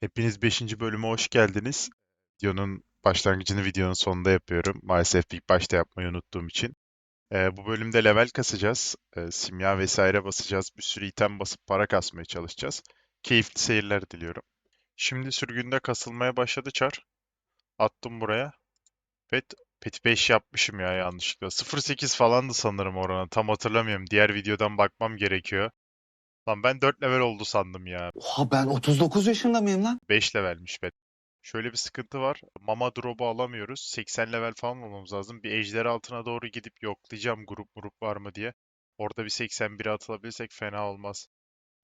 Hepiniz 5. bölüme hoş geldiniz. Videonun başlangıcını videonun sonunda yapıyorum. Maalesef ilk başta yapmayı unuttuğum için. Ee, bu bölümde level kasacağız. Ee, simya vesaire basacağız. Bir sürü item basıp para kasmaya çalışacağız. Keyifli seyirler diliyorum. Şimdi sürgünde kasılmaya başladı Çar. Attım buraya. Pet, pet 5 yapmışım ya yanlışlıkla. 0.8 falandı sanırım oranı. Tam hatırlamıyorum. Diğer videodan bakmam gerekiyor. Lan ben 4 level oldu sandım ya. Oha ben 39 yaşında mıyım lan? 5 levelmiş bet. Şöyle bir sıkıntı var. Mama drop'u alamıyoruz. 80 level falan olmamız lazım. Bir ejder altına doğru gidip yoklayacağım grup grup var mı diye. Orada bir 81'e atılabilirsek fena olmaz.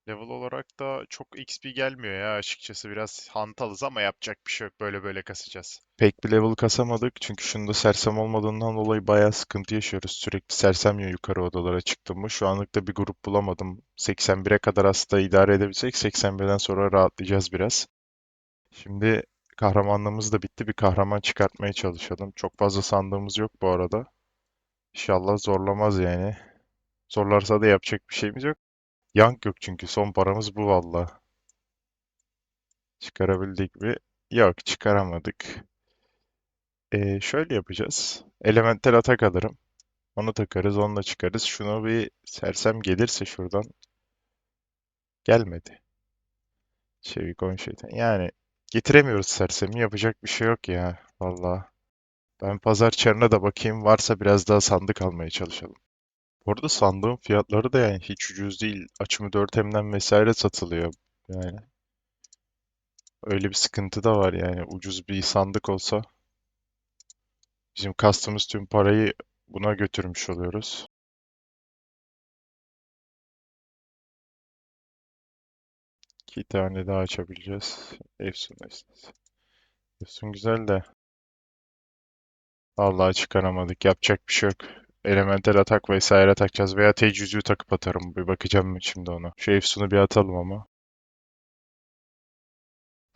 Level olarak da çok XP gelmiyor ya açıkçası. Biraz hantalız ama yapacak bir şey yok. Böyle böyle kasacağız. Pek bir level kasamadık. Çünkü şunda sersem olmadığından dolayı bayağı sıkıntı yaşıyoruz. Sürekli sersemle yukarı odalara çıktım mı. Şu anlık da bir grup bulamadım. 81'e kadar aslında idare edebilsek 81'den sonra rahatlayacağız biraz. Şimdi kahramanlığımız da bitti. Bir kahraman çıkartmaya çalışalım. Çok fazla sandığımız yok bu arada. İnşallah zorlamaz yani. Zorlarsa da yapacak bir şeyimiz yok. Yank yok çünkü son paramız bu valla. Çıkarabildik mi? Yok çıkaramadık. Ee, şöyle yapacağız. Elemental atak alırım. Onu takarız, onunla çıkarız. Şunu bir sersem gelirse şuradan. Gelmedi. Çevik on şeytan. Yani getiremiyoruz sersemi. Yapacak bir şey yok ya. Valla. Ben pazar çarına da bakayım. Varsa biraz daha sandık almaya çalışalım. Bu arada sandığın fiyatları da yani hiç ucuz değil. Açımı 4M'den vesaire satılıyor. Yani öyle bir sıkıntı da var yani. Ucuz bir sandık olsa bizim kastımız tüm parayı buna götürmüş oluyoruz. İki tane daha açabileceğiz. Efsun esnesi. Efsun güzel de vallahi çıkaramadık. Yapacak bir şey yok. Elemental atak vesaire takacağız veya tecrübe yüzüğü takıp atarım. Bir bakacağım şimdi ona. Şu Efsun'u bir atalım ama.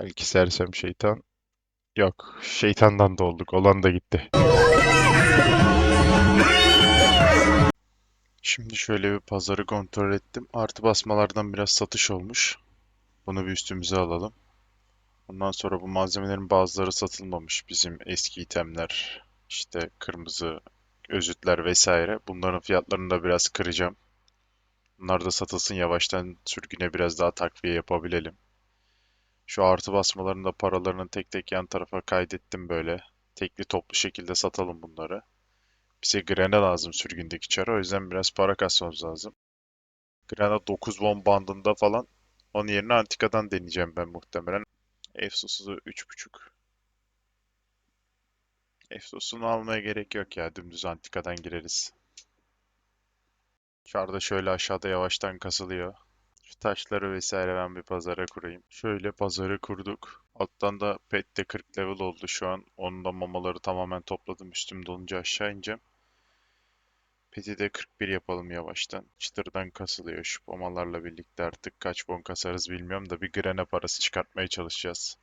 Belki sersem şeytan. Yok. Şeytandan da olduk. Olan da gitti. Şimdi şöyle bir pazarı kontrol ettim. Artı basmalardan biraz satış olmuş. Bunu bir üstümüze alalım. Ondan sonra bu malzemelerin bazıları satılmamış. Bizim eski itemler, işte kırmızı özütler vesaire. Bunların fiyatlarını da biraz kıracağım. Bunlar da satılsın yavaştan sürgüne biraz daha takviye yapabilelim. Şu artı basmaların da paralarını tek tek yan tarafa kaydettim böyle. Tekli toplu şekilde satalım bunları. Bize grene lazım sürgündeki çara. O yüzden biraz para kasmamız lazım. Grena 9 won bandında falan. Onun yerine antikadan deneyeceğim ben muhtemelen. Efsus'u 3.5. Efsus'unu almaya gerek yok ya. Dümdüz antikadan gireriz. Çarda şöyle aşağıda yavaştan kasılıyor. Şu taşları vesaire ben bir pazara kurayım. Şöyle pazarı kurduk. Alttan da pet de 40 level oldu şu an. Onun da mamaları tamamen topladım. Üstüm dolunca aşağı ineceğim. Pet'i de 41 yapalım yavaştan. Çıtırdan kasılıyor şu mamalarla birlikte artık kaç bon kasarız bilmiyorum da bir grene parası çıkartmaya çalışacağız.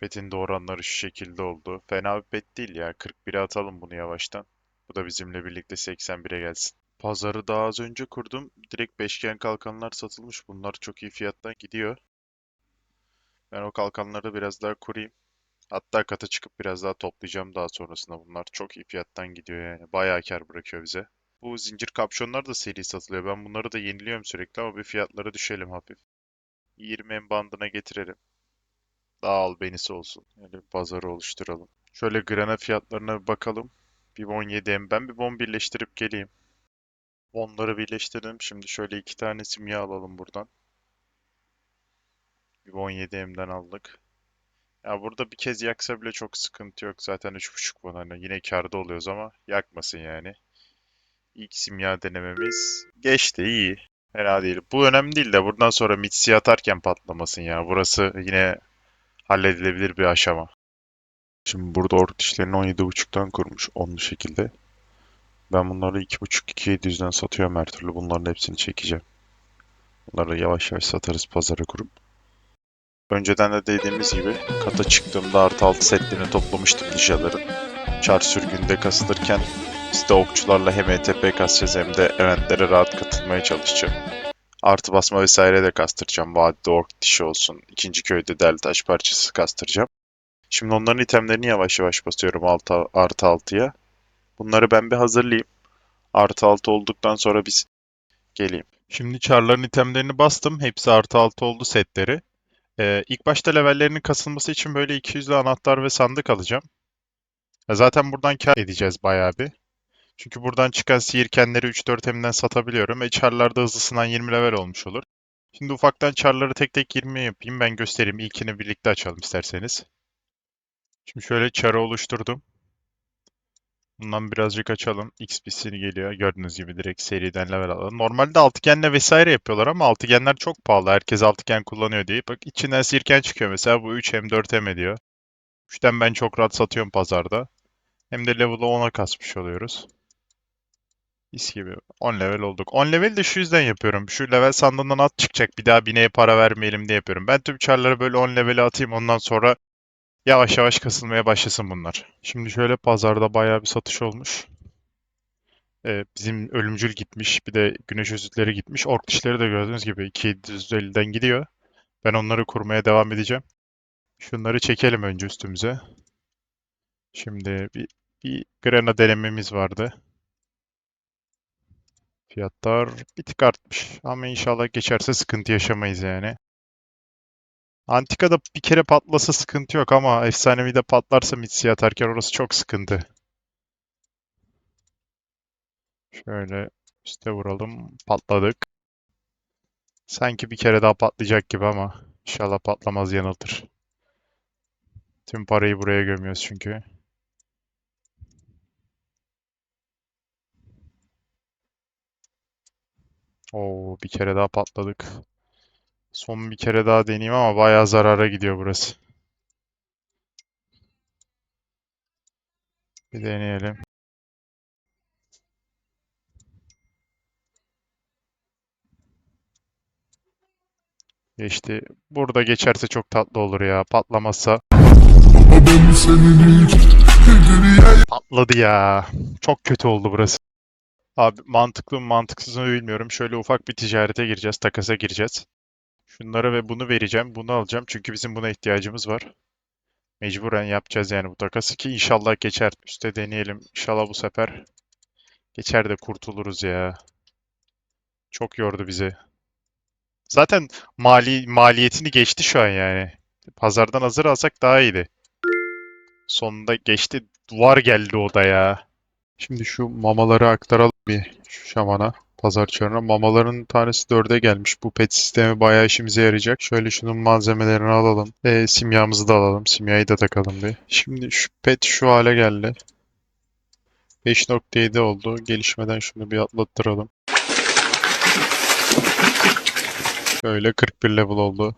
Pet'in de oranları şu şekilde oldu. Fena bir pet değil ya. 41'e atalım bunu yavaştan. Bu da bizimle birlikte 81'e gelsin. Pazarı daha az önce kurdum. Direkt beşgen kalkanlar satılmış. Bunlar çok iyi fiyattan gidiyor. Ben o kalkanları biraz daha kurayım. Hatta kata çıkıp biraz daha toplayacağım daha sonrasında. Bunlar çok iyi fiyattan gidiyor yani. Bayağı kar bırakıyor bize. Bu zincir kapşonlar da seri satılıyor. Ben bunları da yeniliyorum sürekli ama bir fiyatlara düşelim hafif. 20 en bandına getirelim. Daha albenisi olsun. Yani bir pazarı oluşturalım. Şöyle grana fiyatlarına bir bakalım. Bir bon 7 ben bir bon birleştirip geleyim. Bonları birleştirdim. Şimdi şöyle iki tane simya alalım buradan. Bir bon 7M'den aldık. Ya burada bir kez yaksa bile çok sıkıntı yok. Zaten 3.5 bon hani yine kârda oluyoruz ama yakmasın yani. İlk simya denememiz geçti iyi. Fena değil. Bu önemli değil de buradan sonra mitsi atarken patlamasın ya. Burası yine halledilebilir bir aşama. Şimdi burada orta dişlerini 17.5'tan kurmuş onlu şekilde. Ben bunları 2.5-2.700'den satıyorum her türlü. Bunların hepsini çekeceğim. Bunları yavaş yavaş satarız pazara kurup. Önceden de dediğimiz gibi kata çıktığımda artı 6 setlerini toplamıştım ninjaların. Çar sürgünde kasılırken biz de okçularla hem ETP kasacağız hem de eventlere rahat katılmaya çalışacağım. Artı basma vesaire de kastıracağım. Vadide ork dişi olsun. İkinci köyde değerli taş parçası kastıracağım. Şimdi onların itemlerini yavaş yavaş basıyorum altı, artı 6'ya. Bunları ben bir hazırlayayım. Artı 6 olduktan sonra biz geleyim. Şimdi çarların itemlerini bastım. Hepsi artı 6 oldu setleri. Ee, ilk başta levellerinin kasılması için böyle 200'lü anahtar ve sandık alacağım. Ya zaten buradan kar edeceğiz bayağı bir. Çünkü buradan çıkan sihirkenleri 3-4 emden satabiliyorum. E çarlar da hızlısından 20 level olmuş olur. Şimdi ufaktan çarları tek tek 20 yapayım. Ben göstereyim. İlkini birlikte açalım isterseniz. Şimdi şöyle çarı oluşturdum. Bundan birazcık açalım. XP'sini geliyor. Gördüğünüz gibi direkt seriden level alalım. Normalde altıgenle vesaire yapıyorlar ama altıgenler çok pahalı. Herkes altıgen kullanıyor diye. Bak içinden sirken çıkıyor mesela. Bu 3 hem 4 hem ediyor. 3'ten ben çok rahat satıyorum pazarda. Hem de level'ı 10'a kasmış oluyoruz. Mis gibi. 10 level olduk. 10 level de şu yüzden yapıyorum. Şu level sandığından at çıkacak. Bir daha bineye para vermeyelim diye yapıyorum. Ben tüm çarları böyle 10 level'e atayım. Ondan sonra yavaş yavaş kasılmaya başlasın bunlar. Şimdi şöyle pazarda bayağı bir satış olmuş. Ee, bizim ölümcül gitmiş. Bir de güneş özütleri gitmiş. Ork dişleri de gördüğünüz gibi 2750'den gidiyor. Ben onları kurmaya devam edeceğim. Şunları çekelim önce üstümüze. Şimdi bir, bir grana denememiz vardı. Fiyatlar bir tık artmış. Ama inşallah geçerse sıkıntı yaşamayız yani. Antika'da bir kere patlasa sıkıntı yok ama efsanevi de patlarsa Mitsi'ye atarken orası çok sıkıntı. Şöyle üste vuralım. Patladık. Sanki bir kere daha patlayacak gibi ama inşallah patlamaz yanıltır. Tüm parayı buraya gömüyoruz çünkü. Oo bir kere daha patladık. Son bir kere daha deneyeyim ama bayağı zarara gidiyor burası. Bir deneyelim. Geçti. Burada geçerse çok tatlı olur ya. Patlamazsa. Patladı ya. Çok kötü oldu burası. Abi mantıklı mı mantıksız mı bilmiyorum. Şöyle ufak bir ticarete gireceğiz. Takasa gireceğiz. Şunları ve bunu vereceğim. Bunu alacağım. Çünkü bizim buna ihtiyacımız var. Mecburen yapacağız yani bu takası ki inşallah geçer. Üste deneyelim. İnşallah bu sefer geçer de kurtuluruz ya. Çok yordu bizi. Zaten mali maliyetini geçti şu an yani. Pazardan hazır alsak daha iyiydi. Sonunda geçti. Duvar geldi o da ya. Şimdi şu mamaları aktaralım bir şu şamana. Pazar çarına. Mamaların tanesi dörde gelmiş. Bu pet sistemi bayağı işimize yarayacak. Şöyle şunun malzemelerini alalım. E, simyamızı da alalım. Simyayı da takalım bir. Şimdi şu pet şu hale geldi. 5.7 oldu. Gelişmeden şunu bir atlattıralım. Şöyle 41 level oldu.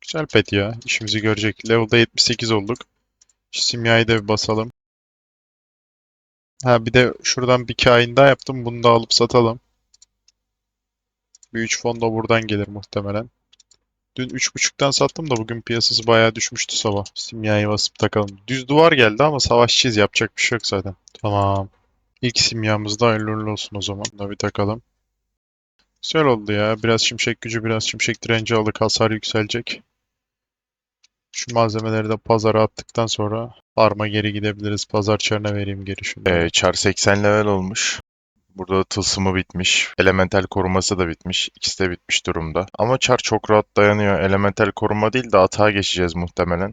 Güzel pet ya. İşimizi görecek. Level'da 78 olduk. Şu simyayı da bir basalım. Ha bir de şuradan bir kain daha yaptım. Bunu da alıp satalım. Bir 3 fon da buradan gelir muhtemelen. Dün 3.5'tan sattım da bugün piyasası bayağı düşmüştü sabah. Simyayı basıp takalım. Düz duvar geldi ama savaşçıyız. Yapacak bir şey yok zaten. Tamam. İlk simyamız da hayırlı olsun o zaman. Da bir takalım. Güzel oldu ya. Biraz şimşek gücü, biraz şimşek direnci aldık. Hasar yükselecek. Şu malzemeleri de pazara attıktan sonra farma geri gidebiliriz. Pazar çarına vereyim geri şunu. Ee, Char 80 level olmuş. Burada tılsımı bitmiş. Elemental koruması da bitmiş. İkisi de bitmiş durumda. Ama Char çok rahat dayanıyor. Elemental koruma değil de atağa geçeceğiz muhtemelen.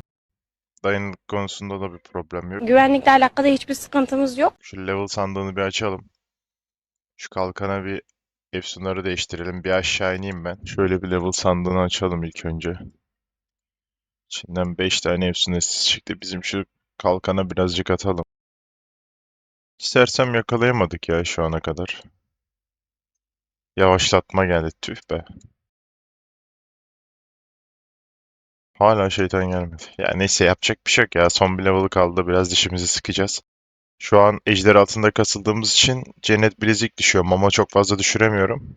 Dayanıklık konusunda da bir problem yok. Güvenlikle alakalı hiçbir sıkıntımız yok. Şu level sandığını bir açalım. Şu kalkana bir efsunları değiştirelim. Bir aşağı ineyim ben. Şöyle bir level sandığını açalım ilk önce. İçinden 5 tane efsun esisi çıktı. Bizim şu kalkana birazcık atalım. İstersem yakalayamadık ya şu ana kadar. Yavaşlatma geldi. Tüh be. Hala şeytan gelmedi. Ya neyse yapacak bir şey yok ya. Son bir level kaldı. Biraz dişimizi sıkacağız. Şu an ejder altında kasıldığımız için cennet bilezik düşüyor. Mama çok fazla düşüremiyorum.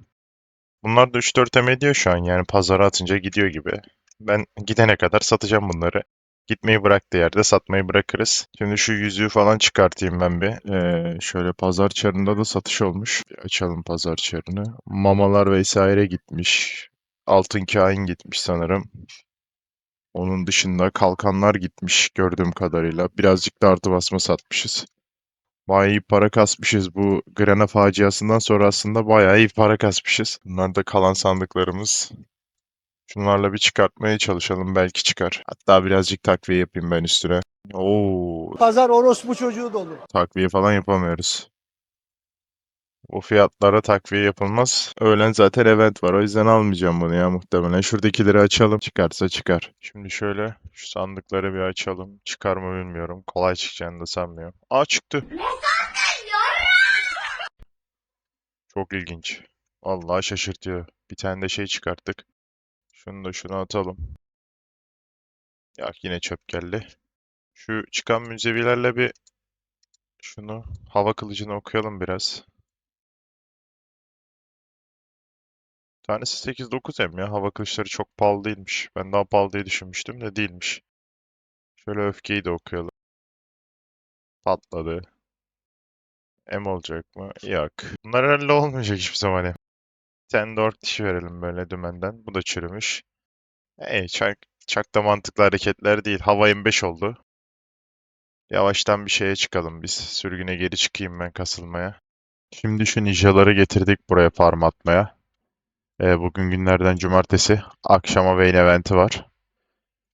Bunlar da 3-4 em ediyor şu an. Yani pazara atınca gidiyor gibi. Ben gidene kadar satacağım bunları. Gitmeyi bıraktığı yerde satmayı bırakırız. Şimdi şu yüzüğü falan çıkartayım ben bir. Ee, şöyle pazar çarında da satış olmuş. Bir açalım pazar çarını. Mamalar vesaire gitmiş. Altın kain gitmiş sanırım. Onun dışında kalkanlar gitmiş gördüğüm kadarıyla. Birazcık da artı basma satmışız. Bayağı iyi para kasmışız. Bu Grana faciasından sonra aslında bayağı iyi para kasmışız. Bunlar da kalan sandıklarımız. Şunlarla bir çıkartmaya çalışalım. Belki çıkar. Hatta birazcık takviye yapayım ben üstüne. Oo, Pazar orospu çocuğu dolu. takviye falan yapamıyoruz. O fiyatlara takviye yapılmaz. Öğlen zaten event var. O yüzden almayacağım bunu ya muhtemelen. Şuradakileri açalım. Çıkarsa çıkar. Şimdi şöyle şu sandıkları bir açalım. Çıkar mı bilmiyorum. Kolay çıkacağını da sanmıyorum. Aa çıktı. Çok ilginç. Vallahi şaşırtıyor. Bir tane de şey çıkarttık. Şunu da şuna atalım. Ya yine çöp geldi. Şu çıkan müzevilerle bir şunu hava kılıcını okuyalım biraz. Tanesi 8-9 M ya. Hava kılıçları çok pahalı değilmiş. Ben daha pahalı diye düşünmüştüm de değilmiş. Şöyle öfkeyi de okuyalım. Patladı. M olacak mı? Yok. Bunlar herhalde olmayacak hiçbir zaman. Tane de ork dişi verelim böyle dümenden. Bu da çürümüş. E, çak, çok da mantıklı hareketler değil. Hava M5 oldu. Yavaştan bir şeye çıkalım biz. Sürgüne geri çıkayım ben kasılmaya. Şimdi şu ninjaları getirdik buraya farm atmaya. Ee, bugün günlerden cumartesi. Akşama Vayne eventi var.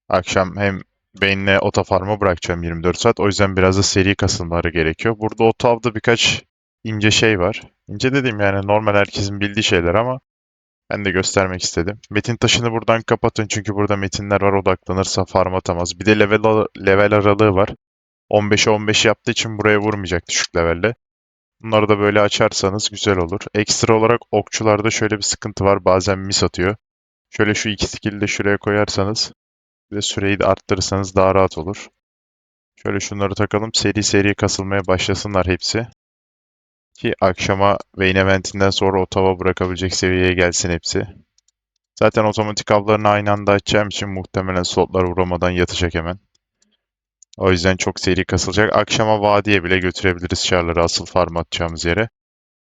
Akşam hem Vayne'le Ota farm'a bırakacağım 24 saat. O yüzden biraz da seri kasılmaları gerekiyor. Burada Otav'da birkaç ince şey var. İnce dediğim yani normal herkesin bildiği şeyler ama ben de göstermek istedim. Metin taşını buradan kapatın çünkü burada metinler var odaklanırsa farm atamaz. Bir de level, level aralığı var. 15'e 15 yaptığı için buraya vurmayacak düşük levelde. Bunları da böyle açarsanız güzel olur. Ekstra olarak okçularda şöyle bir sıkıntı var. Bazen mis atıyor. Şöyle şu iki skill'i de şuraya koyarsanız ve süreyi de arttırırsanız daha rahat olur. Şöyle şunları takalım. Seri seri kasılmaya başlasınlar hepsi. Ki akşama Vayne eventinden sonra otava bırakabilecek seviyeye gelsin hepsi. Zaten otomatik avlarını aynı anda açacağım için muhtemelen slotlar vuramadan yatacak hemen. O yüzden çok seri kasılacak. Akşama vadiye bile götürebiliriz çarları asıl farm atacağımız yere.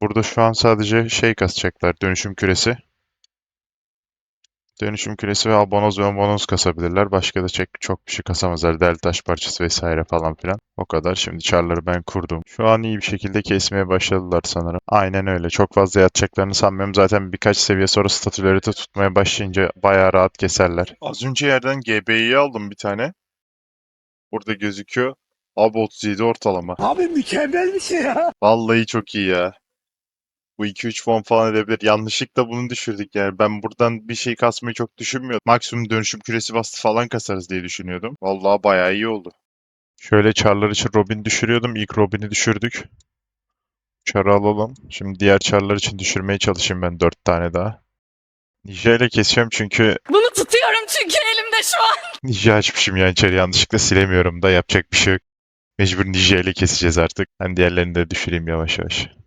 Burada şu an sadece şey kasacaklar. Dönüşüm küresi. Dönüşüm küresi ve abonoz ve abonoz kasabilirler. Başka da çok, çok bir şey kasamazlar. Del taş parçası vesaire falan filan. O kadar. Şimdi çarları ben kurdum. Şu an iyi bir şekilde kesmeye başladılar sanırım. Aynen öyle. Çok fazla yatacaklarını sanmıyorum. Zaten birkaç seviye sonra statüleri de tutmaya başlayınca bayağı rahat keserler. Az önce yerden GB'yi aldım bir tane. Burada gözüküyor. Abi 37 ortalama. Abi mükemmel bir şey ya. Vallahi çok iyi ya. Bu 2-3 won falan edebilir. Yanlışlıkla bunu düşürdük yani. Ben buradan bir şey kasmayı çok düşünmüyordum. Maksimum dönüşüm küresi bastı falan kasarız diye düşünüyordum. Vallahi bayağı iyi oldu. Şöyle çarlar için Robin düşürüyordum. İlk Robin'i düşürdük. Çarı alalım. Şimdi diğer çarlar için düşürmeye çalışayım ben 4 tane daha. Ninja ile kesiyorum çünkü Bunu tutuyorum çünkü elimde şu an. Ninja açmışım yani içeri yanlışlıkla silemiyorum da yapacak bir şey yok. Mecbur Ninja ile keseceğiz artık. Ben diğerlerini de düşüreyim yavaş yavaş.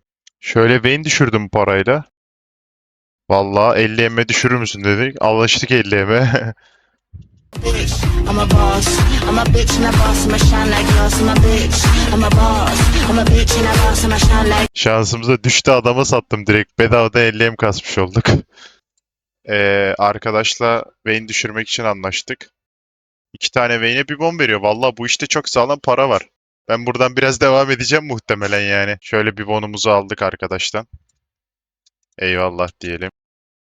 Şöyle Vayne düşürdüm parayla. Vallahi 50 eme düşürür müsün dedik. Anlaştık 50 eme. bitch. I'm a boss. I'm a bitch and a boss. I'ma shine like glass. I'm a bitch. I'm a boss. I'm a bitch and a boss. I'ma shine like Şansımıza düştü adama sattım direkt. Bedavadan 50 em kasmış olduk. Ee, arkadaşla Vayne düşürmek için anlaştık. İki tane Vayne'e bir bomb veriyor. Vallahi bu işte çok sağlam para var. Ben buradan biraz devam edeceğim muhtemelen yani. Şöyle bir bonumuzu aldık arkadaştan. Eyvallah diyelim.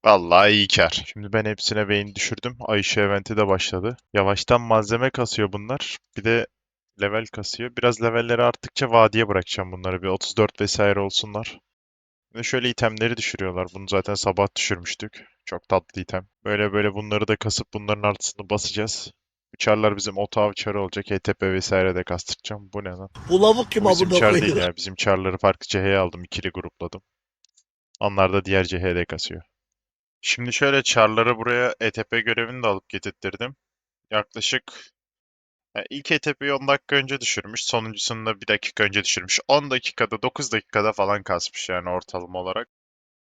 Vallahi iyi kar. Şimdi ben hepsine Vayne düşürdüm. Ayşe eventi de başladı. Yavaştan malzeme kasıyor bunlar. Bir de level kasıyor. Biraz levelleri arttıkça vadiye bırakacağım bunları. Bir 34 vesaire olsunlar. Ve şöyle itemleri düşürüyorlar. Bunu zaten sabah düşürmüştük. Çok tatlı item. Böyle böyle bunları da kasıp bunların artısını basacağız. Uçarlar bizim otav çarı olacak. ETP vesaire de kastıracağım. Bu ne lan? Bu lavuk kim Bu bizim amına çar değil ya. Bizim çarları farklı CH'ye aldım. ikili grupladım. Onlar da diğer CH'de kasıyor. Şimdi şöyle çarları buraya ETP görevini de alıp getirttirdim. Yaklaşık ya ilk ETP'yi 10 dakika önce düşürmüş. Sonuncusunu da 1 dakika önce düşürmüş. 10 dakikada 9 dakikada falan kasmış yani ortalama olarak.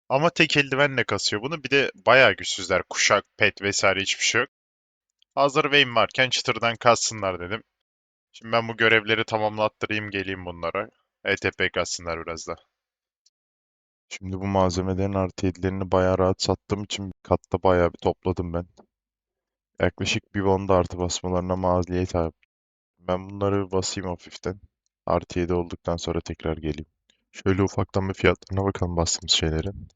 Ama tek eldivenle kasıyor bunu. Bir de bayağı güçsüzler. Kuşak, pet vesaire hiçbir şey yok. Hazır Vayne varken çıtırdan kassınlar dedim. Şimdi ben bu görevleri tamamlattırayım geleyim bunlara. ETP kassınlar biraz da. Şimdi bu malzemelerin artı 7'lerini bayağı rahat sattığım için katta bayağı bir topladım ben. Yaklaşık bir bonda artı basmalarına maliyet abi. Ben bunları basayım hafiften. Artı 7 olduktan sonra tekrar geleyim. Şöyle ufaktan bir fiyatlarına bakalım bastığımız şeylerin.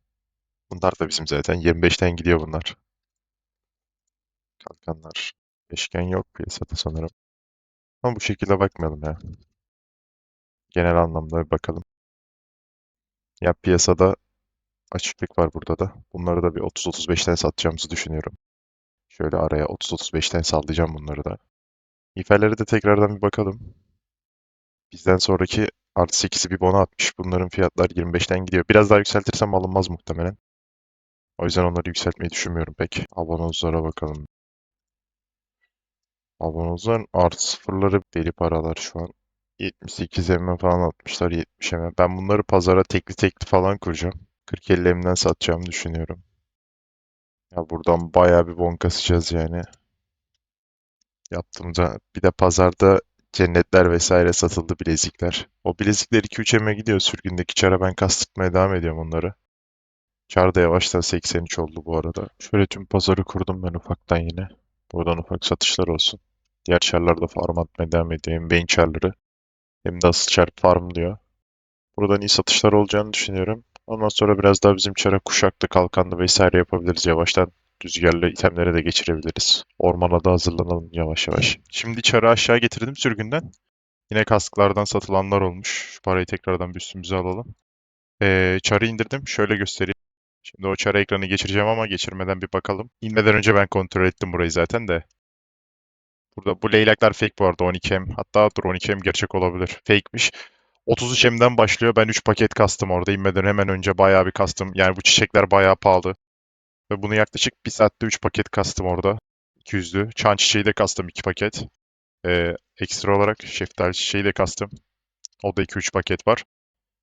Bunlar da bizim zaten 25'ten gidiyor bunlar. Kalkanlar. Beşgen yok piyasada sanırım. Ama bu şekilde bakmayalım ya. Genel anlamda bir bakalım. Ya piyasada açıklık var burada da. Bunları da bir 30-35'ten satacağımızı düşünüyorum. Şöyle araya 30-35'ten sallayacağım bunları da. İferlere de tekrardan bir bakalım. Bizden sonraki artı 8'i bir bona atmış. Bunların fiyatlar 25'ten gidiyor. Biraz daha yükseltirsem alınmaz muhtemelen. O yüzden onları yükseltmeyi düşünmüyorum pek. Abonozlara bakalım. Abonozların artı sıfırları deli paralar şu an. 78 emme falan atmışlar 70 emme. Ben bunları pazara tekli tekli falan kuracağım. 40-50 emden satacağımı düşünüyorum. Ya buradan bayağı bir bon kasacağız yani. Yaptığımda bir de pazarda cennetler vesaire satıldı bilezikler. O bilezikler 2-3 eme gidiyor. Sürgündeki çara ben kastırtmaya devam ediyorum onları. Çar da yavaştan 83 oldu bu arada. Şöyle tüm pazarı kurdum ben ufaktan yine. Buradan ufak satışlar olsun. Diğer çarlarda farm atmaya devam ediyor. Hem main çarları hem de asıl çar farmlıyor. Buradan iyi satışlar olacağını düşünüyorum. Ondan sonra biraz daha bizim çara kuşaklı, kalkanlı vesaire yapabiliriz yavaştan. Rüzgarlı itemlere de geçirebiliriz. Ormana da hazırlanalım yavaş yavaş. Şimdi çarı aşağı getirdim sürgünden. Yine kasklardan satılanlar olmuş. Şu parayı tekrardan bir üstümüze alalım. Ee, çarı indirdim. Şöyle göstereyim. Şimdi o çara ekranı geçireceğim ama geçirmeden bir bakalım. İnmeden önce ben kontrol ettim burayı zaten de. Burada bu leylaklar fake bu arada 12M. Hatta dur 12M gerçek olabilir. Fake'miş. 33 M'den başlıyor. Ben 3 paket kastım orada. İnmeden hemen önce bayağı bir kastım. Yani bu çiçekler bayağı pahalı. Ve bunu yaklaşık 1 saatte 3 paket kastım orada. 200'lü. Çan çiçeği de kastım 2 paket. Ee, ekstra olarak şeftali çiçeği de kastım. O da 2-3 paket var.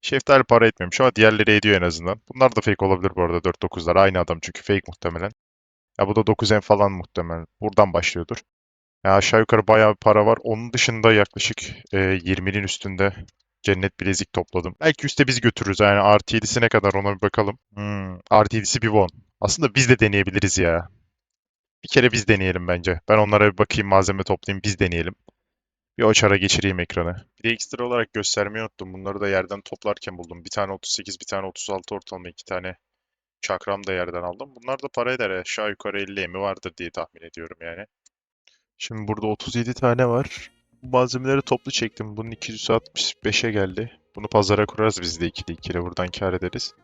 Şeftali para etmemiş ama diğerleri ediyor en azından. Bunlar da fake olabilir bu arada 4-9'lar. Aynı adam çünkü fake muhtemelen. Ya bu da 9M falan muhtemelen. Buradan başlıyordur. Ya aşağı yukarı bayağı bir para var. Onun dışında yaklaşık e, 20'nin üstünde cennet bilezik topladım. Belki üstte biz götürürüz. Yani artı 7'si ne kadar ona bir bakalım. Hmm, artı 7'si bir won. Aslında biz de deneyebiliriz ya. Bir kere biz deneyelim bence. Ben onlara bir bakayım malzeme toplayayım biz deneyelim. Bir o çara geçireyim ekranı. Bir de ekstra olarak göstermeyi unuttum. Bunları da yerden toplarken buldum. Bir tane 38, bir tane 36 ortalama, iki tane çakram da yerden aldım. Bunlar da para eder. Aşağı yukarı 50 emi vardır diye tahmin ediyorum yani. Şimdi burada 37 tane var. Bu malzemeleri toplu çektim. Bunun 265'e geldi. Bunu pazara kurarız biz de ikili ikili. Buradan kâr ederiz.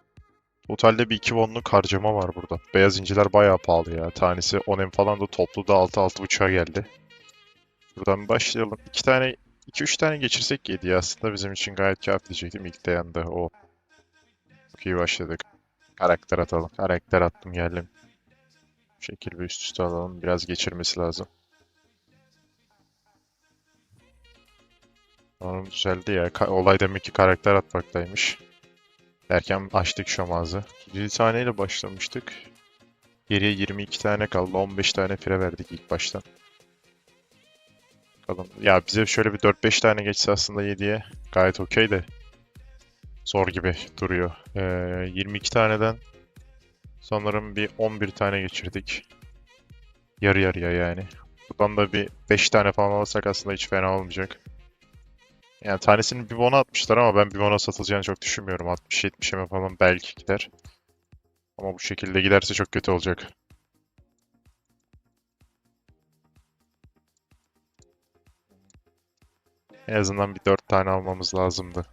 Totalde bir 2 wonluk harcama var burada. Beyaz inciler bayağı pahalı ya. Tanesi 10M falan da toplu da 6-6.5'a geldi. Buradan başlayalım. 2 tane 2-3 tane geçirsek 7 aslında bizim için gayet kâr diyecektim. İlk dayandı o. Çok iyi başladık. Karakter atalım. Karakter attım geldim. Bu şekil bir üst üste alalım. Biraz geçirmesi lazım. Onun düzeldi ya. Ka- olay demek ki karakter atmaktaymış. Derken açtık şomazı. 7 taneyle başlamıştık. Geriye 22 tane kaldı. 15 tane fire verdik ilk baştan. Bakalım. Ya bize şöyle bir 4-5 tane geçse aslında 7'ye gayet okey de. Zor gibi duruyor. Ee, 22 taneden sanırım bir 11 tane geçirdik. Yarı yarıya yani. Buradan da bir 5 tane falan alırsak aslında hiç fena olmayacak. Yani tanesini bir bona atmışlar ama ben bir bona satılacağını çok düşünmüyorum. 60-70 eme falan belki gider. Ama bu şekilde giderse çok kötü olacak. En azından bir 4 tane almamız lazımdı.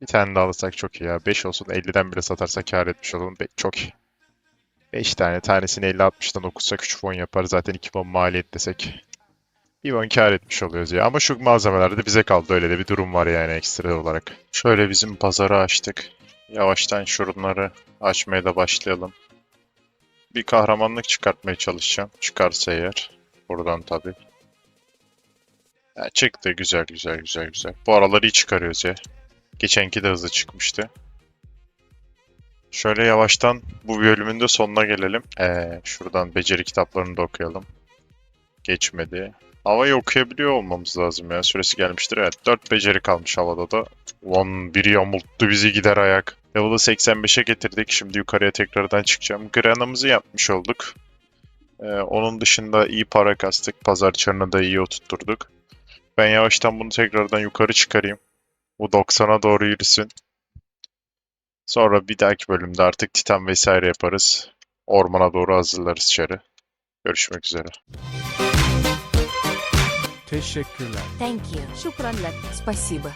Bir tane daha alırsak çok iyi ya. 5 olsun 50'den bile satarsak kâr etmiş olalım. Be- çok iyi. 5 tane. Tanesini 50-60'dan okutsak 3 won yapar. Zaten 2 won maliyet desek. Won kâr etmiş oluyoruz ya. Ama şu malzemeler de bize kaldı. Öyle de bir durum var yani ekstra olarak. Şöyle bizim pazarı açtık. Yavaştan şurunları açmaya da başlayalım. Bir kahramanlık çıkartmaya çalışacağım. Çıkarsa eğer. Buradan tabii. Ya çıktı. Güzel güzel güzel güzel. Bu araları iyi çıkarıyoruz ya. Geçenki de hızlı çıkmıştı. Şöyle yavaştan bu bölümün de sonuna gelelim. Ee, şuradan beceri kitaplarını da okuyalım. Geçmedi. Havayı okuyabiliyor olmamız lazım ya. Süresi gelmiştir. Evet 4 beceri kalmış havada da. Ulan biri yamulttu bizi gider ayak. Level'ı 85'e getirdik. Şimdi yukarıya tekrardan çıkacağım. Granamızı yapmış olduk. Ee, onun dışında iyi para kastık. Pazar çarını da iyi oturtturduk. Ben yavaştan bunu tekrardan yukarı çıkarayım. Bu 90'a doğru yürüsün. Sonra bir dahaki bölümde artık Titan vesaire yaparız. Ormana doğru hazırlarız içeri. Görüşmek üzere. Teşekkürler. Thank you. Şükranlar. Спасибо.